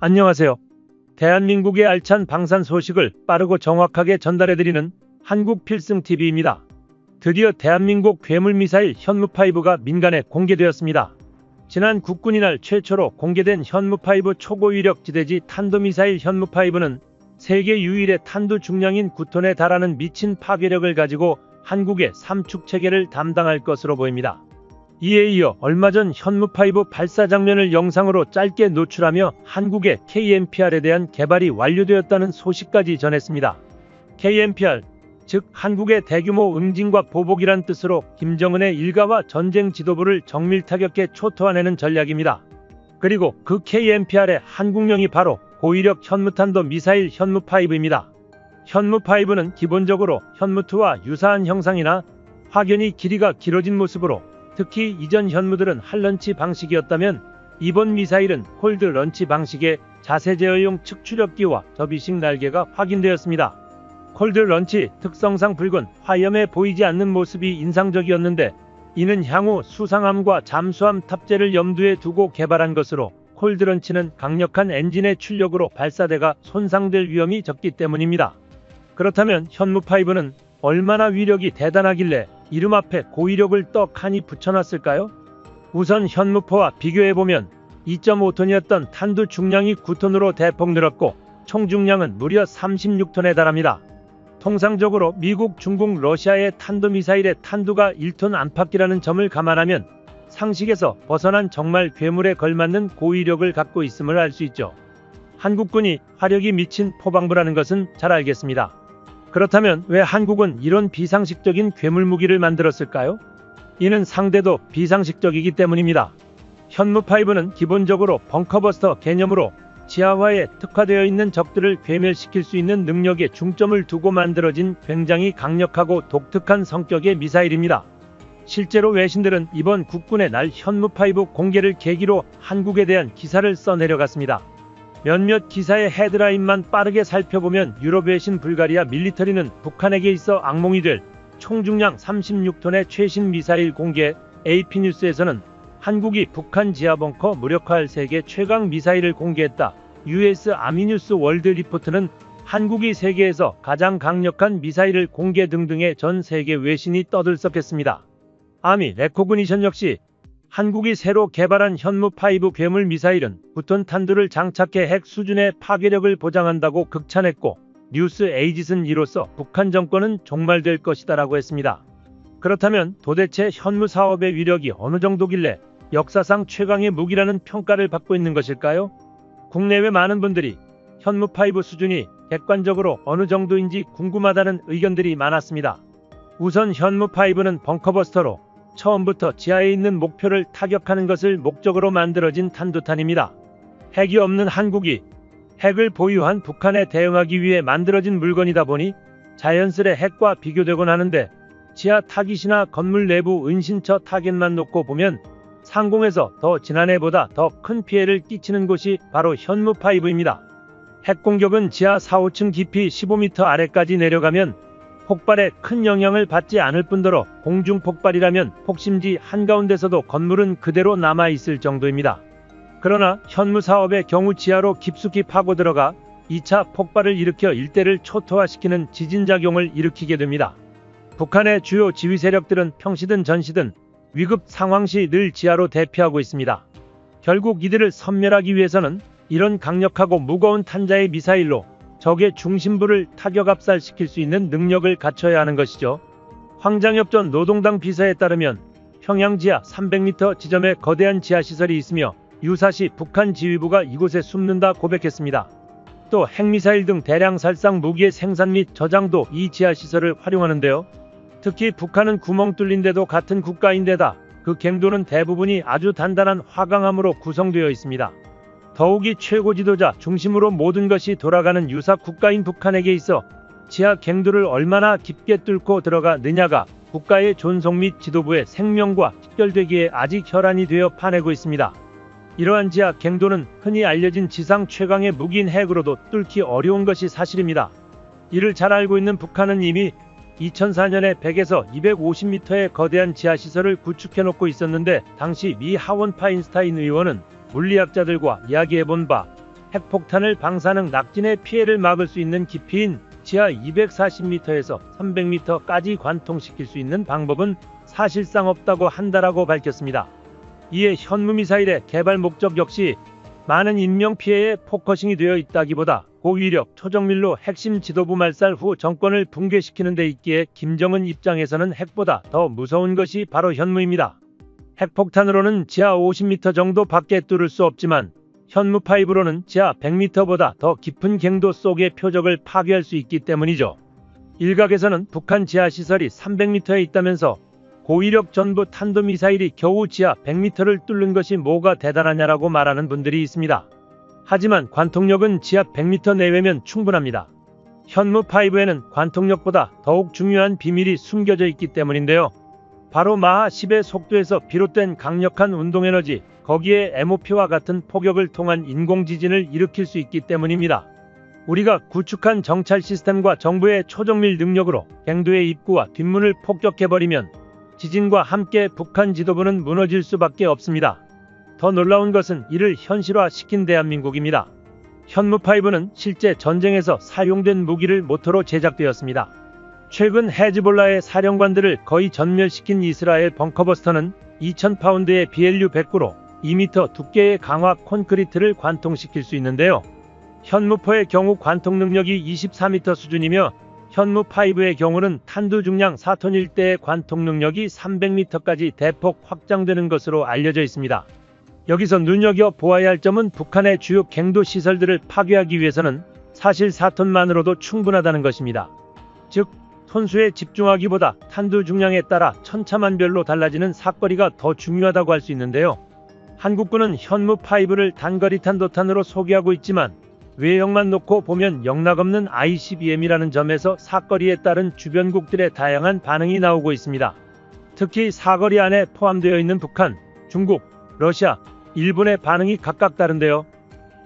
안녕하세요. 대한민국의 알찬 방산 소식을 빠르고 정확하게 전달해드리는 한국 필승 TV입니다. 드디어 대한민국 괴물 미사일 현무5가 민간에 공개되었습니다. 지난 국군이 날 최초로 공개된 현무5 초고 위력 지대지 탄도미사일 현무5는 세계 유일의 탄두 중량인 9톤에 달하는 미친 파괴력을 가지고 한국의 삼축 체계를 담당할 것으로 보입니다. 이에 이어 얼마 전 현무5 발사 장면을 영상으로 짧게 노출하며 한국의 KMPR에 대한 개발이 완료되었다는 소식까지 전했습니다. KMPR, 즉 한국의 대규모 응징과 보복이란 뜻으로 김정은의 일가와 전쟁 지도부를 정밀 타격해 초토화내는 전략입니다. 그리고 그 KMPR의 한국명이 바로 고위력 현무탄도 미사일 현무5입니다. 현무5는 기본적으로 현무2와 유사한 형상이나 확연히 길이가 길어진 모습으로 특히 이전 현무들은 할런치 방식이었다면 이번 미사일은 홀드 런치 방식의 자세 제어용 측추력기와 접이식 날개가 확인되었습니다. 콜드 런치 특성상 붉은 화염에 보이지 않는 모습이 인상적이었는데 이는 향후 수상함과 잠수함 탑재를 염두에 두고 개발한 것으로 콜드 런치는 강력한 엔진의 출력으로 발사대가 손상될 위험이 적기 때문입니다. 그렇다면 현무5는 얼마나 위력이 대단하길래 이름 앞에 고위력을 떡하니 붙여놨을까요? 우선 현무포와 비교해보면 2.5톤이었던 탄두 중량이 9톤으로 대폭 늘었고 총 중량은 무려 36톤에 달합니다. 통상적으로 미국, 중국, 러시아의 탄도미사일의 탄두가 1톤 안팎이라는 점을 감안하면 상식에서 벗어난 정말 괴물에 걸맞는 고위력을 갖고 있음을 알 수 있죠. 한국군이 화력이 미친 포방부라는 것은 잘 알겠습니다. 그렇다면 왜 한국은 이런 비상식적인 괴물 무기를 만들었을까요? 이는 상대도 비상식적이기 때문입니다. 현무5는 기본적으로 벙커버스터 개념으로 지하화에 특화되어 있는 적들을 괴멸시킬 수 있는 능력에 중점을 두고 만들어진 굉장히 강력하고 독특한 성격의 미사일입니다. 실제로 외신들은 이번 국군의 날 현무5 공개를 계기로 한국에 대한 기사를 써내려갔습니다. 몇몇 기사의 헤드라인만 빠르게 살펴보면 유럽 외신 불가리아 밀리터리는 북한에게 있어 악몽이 될 총중량 36톤의 최신 미사일 공개 AP뉴스에서는 한국이 북한 지하벙커 무력화할 세계 최강 미사일을 공개했다. US 아미뉴스 월드 리포트는 한국이 세계에서 가장 강력한 미사일을 공개 등등의 전 세계 외신이 떠들썩했습니다. 아미 레코그니션 역시 한국이 새로 개발한 현무5 괴물 미사일은 9톤 탄두를 장착해 핵 수준의 파괴력을 보장한다고 극찬했고 뉴스 에이짓은 이로써 북한 정권은 종말될 것이다라고 했습니다. 그렇다면 도대체 현무 사업의 위력이 어느 정도길래 역사상 최강의 무기라는 평가를 받고 있는 것일까요? 국내외 많은 분들이 현무5 수준이 객관적으로 어느 정도인지 궁금하다는 의견들이 많았습니다. 우선 현무5는 벙커버스터로 처음부터 지하에 있는 목표를 타격하는 것을 목적으로 만들어진 탄두탄입니다. 핵이 없는 한국이 핵을 보유한 북한에 대응하기 위해 만들어진 물건이다 보니 자연스레 핵과 비교되곤 하는데 지하 타깃이나 건물 내부 은신처 타겟만 놓고 보면 상공에서 더 지난해보다 더 큰 피해를 끼치는 곳이 바로 현무5입니다. 핵 공격은 지하 4, 5층 깊이 15m 아래까지 내려가면 폭발에 큰 영향을 받지 않을 뿐더러 공중 폭발이라면 폭심지 한가운데서도 건물은 그대로 남아있을 정도입니다. 그러나 현무 사업의 경우 지하로 깊숙이 파고 들어가 2차 폭발을 일으켜 일대를 초토화시키는 지진작용을 일으키게 됩니다. 북한의 주요 지휘 세력들은 평시든 전시든 위급 상황 시 늘 지하로 대피하고 있습니다. 결국 이들을 섬멸하기 위해서는 이런 강력하고 무거운 탄자의 미사일로 적의 중심부를 타격 압살시킬 수 있는 능력을 갖춰야 하는 것이죠. 황장엽 전 노동당 비서에 따르면 평양 지하 300m 지점에 거대한 지하시설이 있으며 유사시 북한 지휘부가 이곳에 숨는다 고백했습니다. 또 핵미사일 등 대량 살상 무기의 생산 및 저장도 이 지하시설을 활용하는데요. 특히 북한은 구멍 뚫린 데도 같은 국가인데다 그 갱도는 대부분이 아주 단단한 화강암으로 구성되어 있습니다. 더욱이 최고 지도자 중심으로 모든 것이 돌아가는 유사 국가인 북한에게 있어 지하 갱도를 얼마나 깊게 뚫고 들어가느냐가 국가의 존속 및 지도부의 생명과 직결되기에 아직 혈안이 되어 파내고 있습니다. 이러한 지하 갱도는 흔히 알려진 지상 최강의 무기인 핵으로도 뚫기 어려운 것이 사실입니다. 이를 잘 알고 있는 북한은 이미 2004년에 100에서 250m의 거대한 지하시설을 구축해놓고 있었는데 당시 미 하원 파인스타인 의원은 물리학자들과 이야기해본 바 핵폭탄을 방사능 낙진의 피해를 막을 수 있는 깊이인 지하 240m에서 300m까지 관통시킬 수 있는 방법은 사실상 없다고 한다라고 밝혔습니다. 이에 현무미사일의 개발 목적 역시 많은 인명피해에 포커싱이 되어 있다기보다 고위력 초정밀로 핵심 지도부 말살 후 정권을 붕괴시키는 데 있기에 김정은 입장에서는 핵보다 더 무서운 것이 바로 현무입니다. 핵폭탄으로는 지하 50m 정도 밖에 뚫을 수 없지만 현무 파이브로는 지하 100m보다 더 깊은 갱도 속의 표적을 파괴할 수 있기 때문이죠. 일각에서는 북한 지하 시설이 300m에 있다면서 고위력 전부 탄도미사일이 겨우 지하 100m를 뚫는 것이 뭐가 대단하냐라고 말하는 분들이 있습니다. 하지만 관통력은 지하 100m 내외면 충분합니다. 현무 5에는 관통력보다 더욱 중요한 비밀이 숨겨져 있기 때문인데요. 바로 마하 10의 속도에서 비롯된 강력한 운동에너지, 거기에 MOP와 같은 폭격을 통한 인공지진을 일으킬 수 있기 때문입니다. 우리가 구축한 정찰 시스템과 정부의 초정밀 능력으로 갱도의 입구와 뒷문을 폭격해버리면 지진과 함께 북한 지도부는 무너질 수밖에 없습니다. 더 놀라운 것은 이를 현실화시킨 대한민국입니다. 현무5는 실제 전쟁에서 사용된 무기를 모토로 제작되었습니다. 최근 헤즈볼라의 사령관들을 거의 전멸시킨 이스라엘 벙커버스터는 2000파운드의 BLU-109로 2m 두께의 강화 콘크리트를 관통시킬 수 있는데요. 현무포의 경우 관통 능력이 24m 수준이며 현무5의 경우는 탄두 중량 4톤 일대의 관통 능력이 300m까지 대폭 확장되는 것으로 알려져 있습니다. 여기서 눈여겨 보아야 할 점은 북한의 주요 갱도 시설들을 파괴하기 위해서는 사실 4톤만으로도 충분하다는 것입니다. 즉, 톤수에 집중하기보다 탄두 중량에 따라 천차만별로 달라지는 사거리가 더 중요하다고 할 수 있는데요. 한국군은 현무5를 단거리 탄도탄으로 소개하고 있지만 외형만 놓고 보면 영락없는 ICBM이라는 점에서 사거리에 따른 주변국들의 다양한 반응이 나오고 있습니다. 특히 사거리 안에 포함되어 있는 북한, 중국, 러시아, 일본의 반응이 각각 다른데요.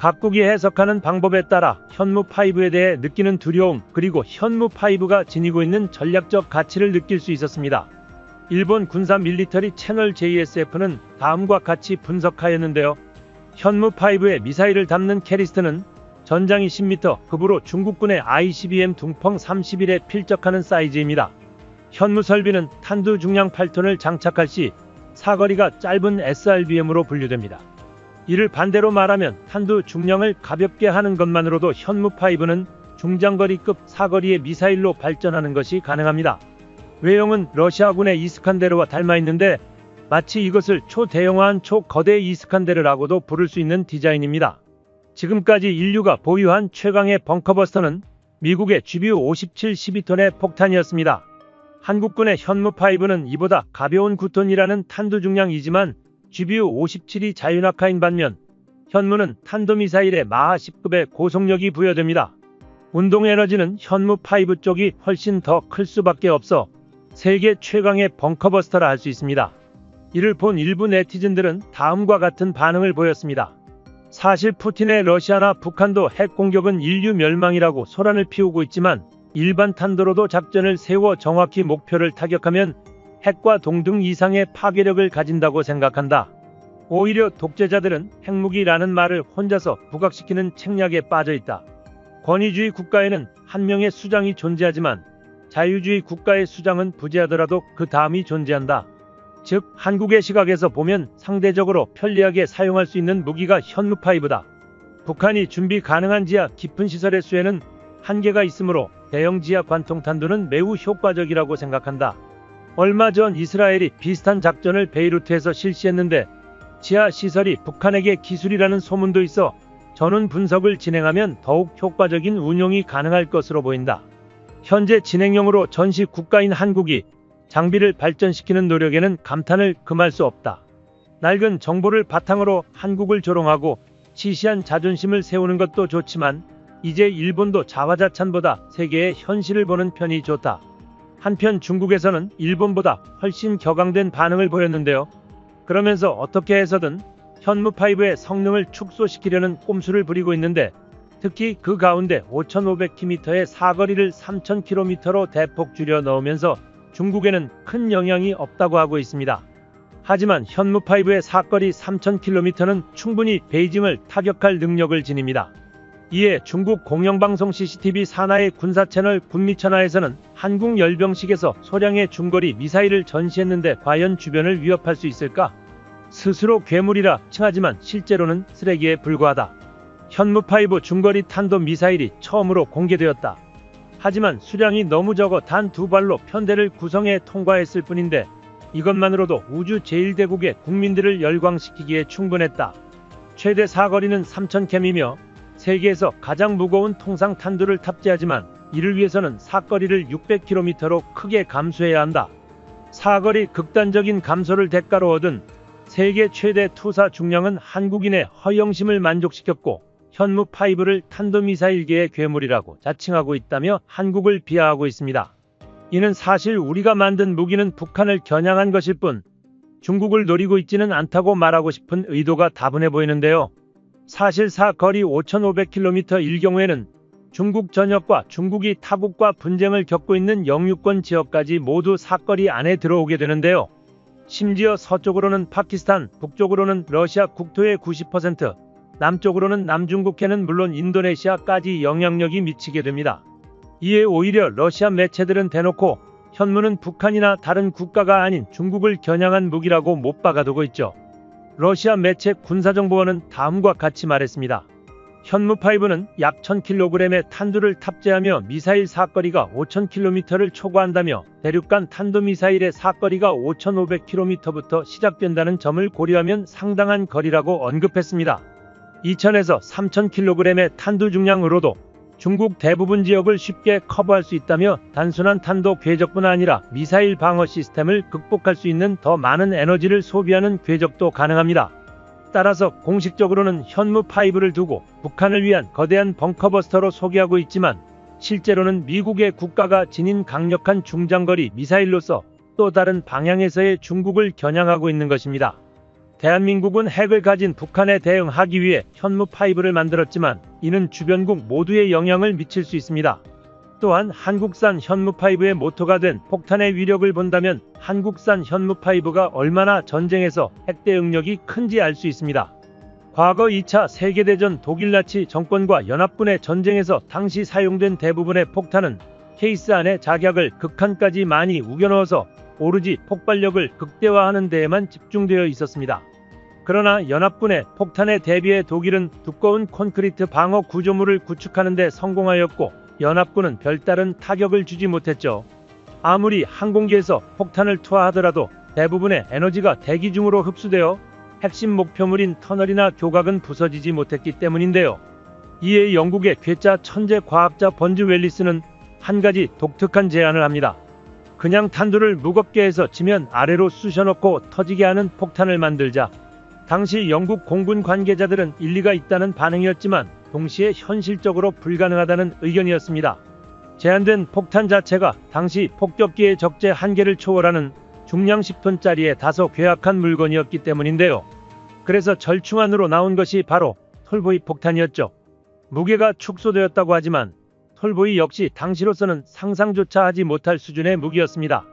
각국이 해석하는 방법에 따라 현무5에 대해 느끼는 두려움 그리고 현무5가 지니고 있는 전략적 가치를 느낄 수 있었습니다. 일본 군사 밀리터리 채널 JSF는 다음과 같이 분석하였는데요. 현무5의 미사일을 담는 캐리스트는 전장이 10m 급으로 중국군의 ICBM 둥펑 31에 필적하는 사이즈입니다. 현무 설비는 탄두 중량 8톤을 장착할 시 사거리가 짧은 SRBM으로 분류됩니다. 이를 반대로 말하면 탄두 중량을 가볍게 하는 것만으로도 현무5는 중장거리급 사거리의 미사일로 발전하는 것이 가능합니다. 외형은 러시아군의 이스칸데르와 닮아 있는데 마치 이것을 초대형화한 초거대 이스칸데르라고도 부를 수 있는 디자인입니다. 지금까지 인류가 보유한 최강의 벙커버스터는 미국의 GBU-57 12톤의 폭탄이었습니다. 한국군의 현무5는 이보다 가벼운 9톤이라는 탄두 중량이지만 GBU-57이 자유낙하인 반면 현무는 탄도미사일의 마하 10급의 고속력이 부여됩니다. 운동 에너지는 현무5 쪽이 훨씬 더 클 수밖에 없어 세계 최강의 벙커버스터라 할 수 있습니다. 이를 본 일부 네티즌들은 다음과 같은 반응을 보였습니다. 사실 푸틴의 러시아나 북한도 핵 공격은 인류 멸망이라고 소란을 피우고 있지만 일반 탄도로도 작전을 세워 정확히 목표를 타격하면 핵과 동등 이상의 파괴력을 가진다고 생각한다. 오히려 독재자들은 핵무기라는 말을 혼자서 부각시키는 책략에 빠져 있다. 권위주의 국가에는 한 명의 수장이 존재하지만 자유주의 국가의 수장은 부재하더라도 그 다음이 존재한다. 즉 한국의 시각에서 보면 상대적으로 편리하게 사용할 수 있는 무기가 현무5다. 북한이 준비 가능한 지하 깊은 시설의 수에는 한계가 있으므로 대형 지하 관통탄두는 매우 효과적이라고 생각한다. 얼마 전 이스라엘이 비슷한 작전을 베이루트에서 실시했는데 지하 시설이 북한에게 기술이라는 소문도 있어 전원 분석을 진행하면 더욱 효과적인 운용이 가능할 것으로 보인다. 현재 진행형으로 전시 국가인 한국이 장비를 발전시키는 노력에는 감탄을 금할 수 없다. 낡은 정보를 바탕으로 한국을 조롱하고 시시한 자존심을 세우는 것도 좋지만 이제 일본도 자화자찬보다 세계의 현실을 보는 편이 좋다. 한편 중국에서는 일본보다 훨씬 격앙된 반응을 보였는데요. 그러면서 어떻게 해서든 현무5의 성능을 축소시키려는 꼼수를 부리고 있는데 특히 그 가운데 5,500km의 사거리를 3,000km로 대폭 줄여 넣으면서 중국에는 큰 영향이 없다고 하고 있습니다. 하지만 현무5의 사거리 3,000km는 충분히 베이징을 타격할 능력을 지닙니다. 이에 중국 공영방송 CCTV 산하의 군사 채널 군미천하에서는 한국 열병식에서 소량의 중거리 미사일을 전시했는데 과연 주변을 위협할 수 있을까? 스스로 괴물이라 칭하지만 실제로는 쓰레기에 불과하다. 현무5 중거리 탄도 미사일이 처음으로 공개되었다. 하지만 수량이 너무 적어 단 두 발로 편대를 구성해 통과했을 뿐인데 이것만으로도 우주 제1대국의 국민들을 열광시키기에 충분했다. 최대 사거리는 3,000 캠이며 세계에서 가장 무거운 통상 탄두를 탑재하지만 이를 위해서는 사거리를 600km로 크게 감수해야 한다. 사거리 극단적인 감소를 대가로 얻은 세계 최대 투사 중량은 한국인의 허영심을 만족시켰고 현무5를 탄도미사일계의 괴물이라고 자칭하고 있다며 한국을 비하하고 있습니다. 이는 사실 우리가 만든 무기는 북한을 겨냥한 것일 뿐 중국을 노리고 있지는 않다고 말하고 싶은 의도가 다분해 보이는데요. 사실 사 거리 5,500km일 경우에는 중국 전역과 중국이 타국과 분쟁을 겪고 있는 영유권 지역까지 모두 사거리 안에 들어오게 되는데요. 심지어 서쪽으로는 파키스탄, 북쪽으로는 러시아 국토의 90%, 남쪽으로는 남중국해는 물론 인도네시아까지 영향력이 미치게 됩니다. 이에 오히려 러시아 매체들은 대놓고 현무는 북한이나 다른 국가가 아닌 중국을 겨냥한 무기라고 못 박아두고 있죠. 러시아 매체 군사정보원은 다음과 같이 말했습니다. 현무5는 약 1000kg의 탄두를 탑재하며 미사일 사거리가 5000km를 초과한다며 대륙간 탄도미사일의 사거리가 5500km부터 시작된다는 점을 고려하면 상당한 거리라고 언급했습니다. 2000에서 3000kg의 탄두 중량으로도 중국 대부분 지역을 쉽게 커버할 수 있다며 단순한 탄도 궤적뿐 아니라 미사일 방어 시스템을 극복할 수 있는 더 많은 에너지를 소비하는 궤적도 가능합니다. 따라서 공식적으로는 현무5를 두고 북한을 위한 거대한 벙커버스터로 소개하고 있지만 실제로는 미국의 국가가 지닌 강력한 중장거리 미사일로서 또 다른 방향에서의 중국을 겨냥하고 있는 것입니다. 대한민국은 핵을 가진 북한에 대응하기 위해 현무5를 만들었지만 이는 주변국 모두에 영향을 미칠 수 있습니다. 또한 한국산 현무5의 모토가 된 폭탄의 위력을 본다면 한국산 현무5가 얼마나 전쟁에서 핵 대응력이 큰지 알 수 있습니다. 과거 2차 세계대전 독일 나치 정권과 연합군의 전쟁에서 당시 사용된 대부분의 폭탄은 케이스 안에 작약을 극한까지 많이 우겨넣어서 오로지 폭발력을 극대화하는 데에만 집중되어 있었습니다. 그러나 연합군의 폭탄에 대비해 독일은 두꺼운 콘크리트 방어 구조물을 구축하는 데 성공하였고 연합군은 별다른 타격을 주지 못했죠. 아무리 항공기에서 폭탄을 투하하더라도 대부분의 에너지가 대기 중으로 흡수되어 핵심 목표물인 터널이나 교각은 부서지지 못했기 때문인데요. 이에 영국의 괴짜 천재 과학자 번즈 웰리스는 한 가지 독특한 제안을 합니다. 그냥 탄두를 무겁게 해서 지면 아래로 쑤셔넣고 터지게 하는 폭탄을 만들자. 당시 영국 공군 관계자들은 일리가 있다는 반응이었지만 동시에 현실적으로 불가능하다는 의견이었습니다. 제한된 폭탄 자체가 당시 폭격기의 적재 한계를 초월하는 중량 10톤짜리의 다소 괴악한 물건이었기 때문인데요. 그래서 절충안으로 나온 것이 바로 톨보이 폭탄이었죠. 무게가 축소되었다고 하지만 톨보이 역시 당시로서는 상상조차 하지 못할 수준의 무기였습니다.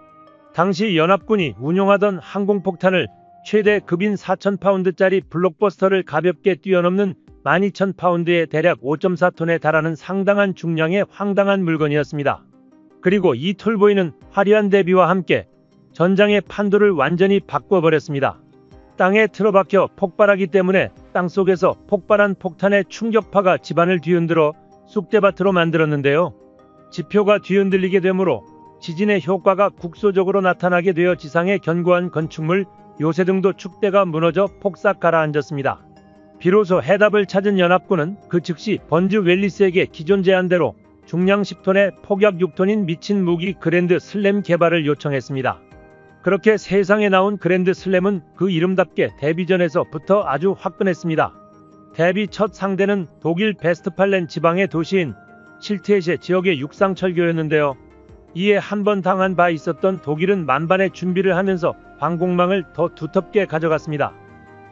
당시 연합군이 운용하던 항공폭탄을 최대 급인 4,000파운드짜리 블록버스터를 가볍게 뛰어넘는 12,000파운드의 대략 5.4톤에 달하는 상당한 중량의 황당한 물건이었습니다. 그리고 이 톨보이는 화려한 대비와 함께 전장의 판도를 완전히 바꿔버렸습니다. 땅에 틀어박혀 폭발하기 때문에 땅속에서 폭발한 폭탄의 충격파가 집안을 뒤흔들어 쑥대밭으로 만들었는데요. 지표가 뒤흔들리게 되므로 지진의 효과가 국소적으로 나타나게 되어 지상의 견고한 건축물 요새 등도 축대가 무너져 폭삭 가라앉았습니다. 비로소 해답을 찾은 연합군은 그 즉시 번즈 웰리스에게 기존 제안대로 중량 10톤에 폭약 6톤인 미친 무기 그랜드 슬램 개발을 요청했습니다. 그렇게 세상에 나온 그랜드 슬램은 그 이름답게 데뷔전에서부터 아주 화끈했습니다. 데뷔 첫 상대는 독일 베스트팔렌 지방의 도시인 실트에셰 지역의 육상철교였는데요. 이에 한 번 당한 바 있었던 독일은 만반의 준비를 하면서 방공망을 더 두텁게 가져갔습니다.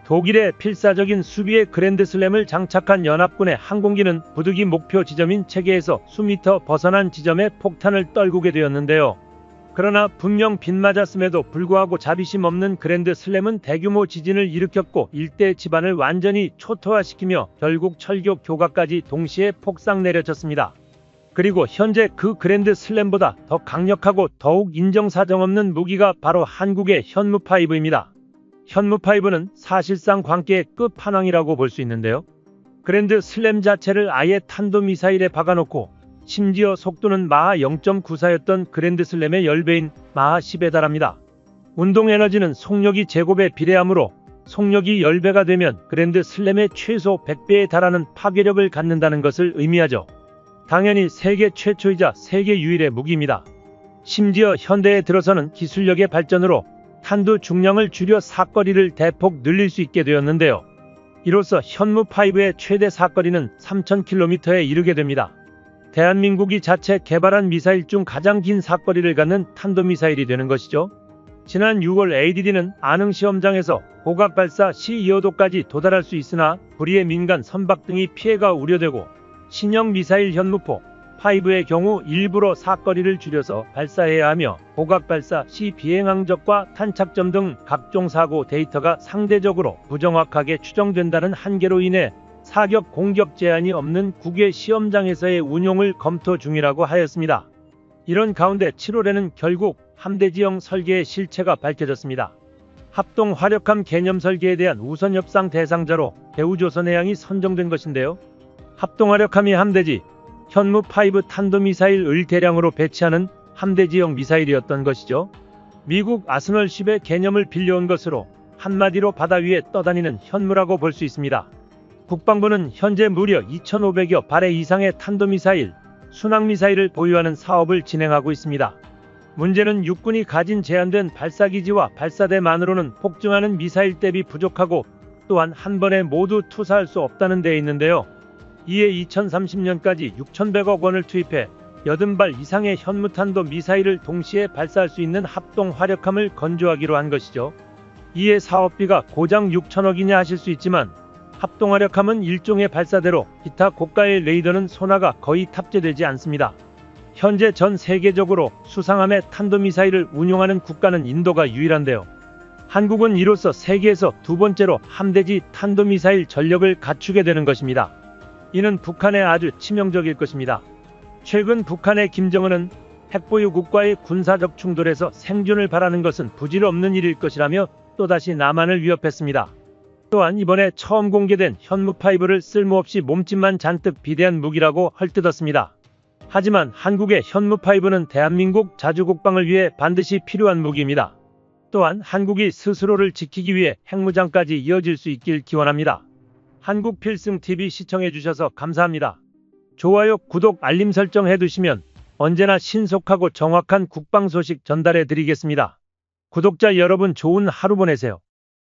독일의 필사적인 수비의 그랜드슬램을 장착한 연합군의 항공기는 부득이 목표 지점인 체계에서 수미터 벗어난 지점에 폭탄을 떨구게 되었는데요. 그러나 분명 빗맞았음에도 불구하고 자비심 없는 그랜드 슬램은 대규모 지진을 일으켰고 일대 집안을 완전히 초토화시키며 결국 철교 교가까지 동시에 폭삭 내려쳤습니다. 그리고 현재 그 그랜드 슬램보다 더 강력하고 더욱 인정사정 없는 무기가 바로 한국의 현무5입니다. 현무5는 사실상 광계의 끝판왕이라고 볼 수 있는데요. 그랜드 슬램 자체를 아예 탄도미사일에 박아놓고 심지어 속도는 마하 0.94였던 그랜드 슬램의 10배인 마하 10에 달합니다. 운동 에너지는 속력이 제곱에 비례하므로 속력이 10배가 되면 그랜드 슬램의 최소 100배에 달하는 파괴력을 갖는다는 것을 의미하죠. 당연히 세계 최초이자 세계 유일의 무기입니다. 심지어 현대에 들어서는 기술력의 발전으로 탄두 중량을 줄여 사거리를 대폭 늘릴 수 있게 되었는데요. 이로써 현무5의 최대 사거리는 3000km에 이르게 됩니다. 대한민국이 자체 개발한 미사일 중 가장 긴 사거리를 갖는 탄도미사일이 되는 것이죠. 지난 6월 ADD는 안흥 시험장에서 고각 발사 시2호도까지 도달할 수 있으나 불의의 민간 선박 등이 피해가 우려되고 신형 미사일 현무포 5의 경우 일부러 사거리를 줄여서 발사해야 하며 고각 발사 시 비행 항적과 탄착점 등 각종 사고 데이터가 상대적으로 부정확하게 추정된다는 한계로 인해 사격 공격 제한이 없는 국외 시험장에서의 운용을 검토 중이라고 하였습니다. 이런 가운데 7월에는 결국 함대지형 설계의 실체가 밝혀졌습니다. 합동 화력함 개념 설계에 대한 우선 협상 대상자로 대우조선해양이 선정된 것인데요. 합동화력함이 함대지 현무5 탄도미사일을 대량으로 배치하는 함대지형 미사일이었던 것이죠. 미국 아스널 10의 개념을 빌려온 것으로 한마디로 바다 위에 떠다니는 현무라고 볼 수 있습니다. 국방부는 현재 무려 2,500여 발의 이상의 탄도미사일, 순항미사일을 보유하는 사업을 진행하고 있습니다. 문제는 육군이 가진 제한된 발사기지와 발사대만으로는 폭증하는 미사일 대비 부족하고 또한 한 번에 모두 투사할 수 없다는 데 있는데요. 이에 2030년까지 6,100억 원을 투입해 80발 이상의 현무탄도 미사일을 동시에 발사할 수 있는 합동 화력함을 건조하기로 한 것이죠. 이에 사업비가 고장 6천억이냐 하실 수 있지만 합동 화력함은 일종의 발사대로 기타 고가의 레이더는 소나가 거의 탑재되지 않습니다. 현재 전 세계적으로 수상함의 탄도미사일을 운용하는 국가는 인도가 유일한데요. 한국은 이로써 세계에서 두 번째로 함대지 탄도미사일 전력을 갖추게 되는 것입니다. 이는 북한에 아주 치명적일 것입니다. 최근 북한의 김정은은 핵보유 국가의 군사적 충돌에서 생존을 바라는 것은 부질없는 일일 것이라며 또다시 남한을 위협했습니다. 또한 이번에 처음 공개된 현무5를 쓸모없이 몸집만 잔뜩 비대한 무기라고 헐뜯었습니다. 하지만 한국의 현무5는 대한민국 자주국방을 위해 반드시 필요한 무기입니다. 또한 한국이 스스로를 지키기 위해 핵무장까지 이어질 수 있길 기원합니다. 한국 필승 TV 시청해주셔서 감사합니다. 좋아요, 구독, 알림 설정 해두시면 언제나 신속하고 정확한 국방 소식 전달해 드리겠습니다. 구독자 여러분 좋은 하루 보내세요.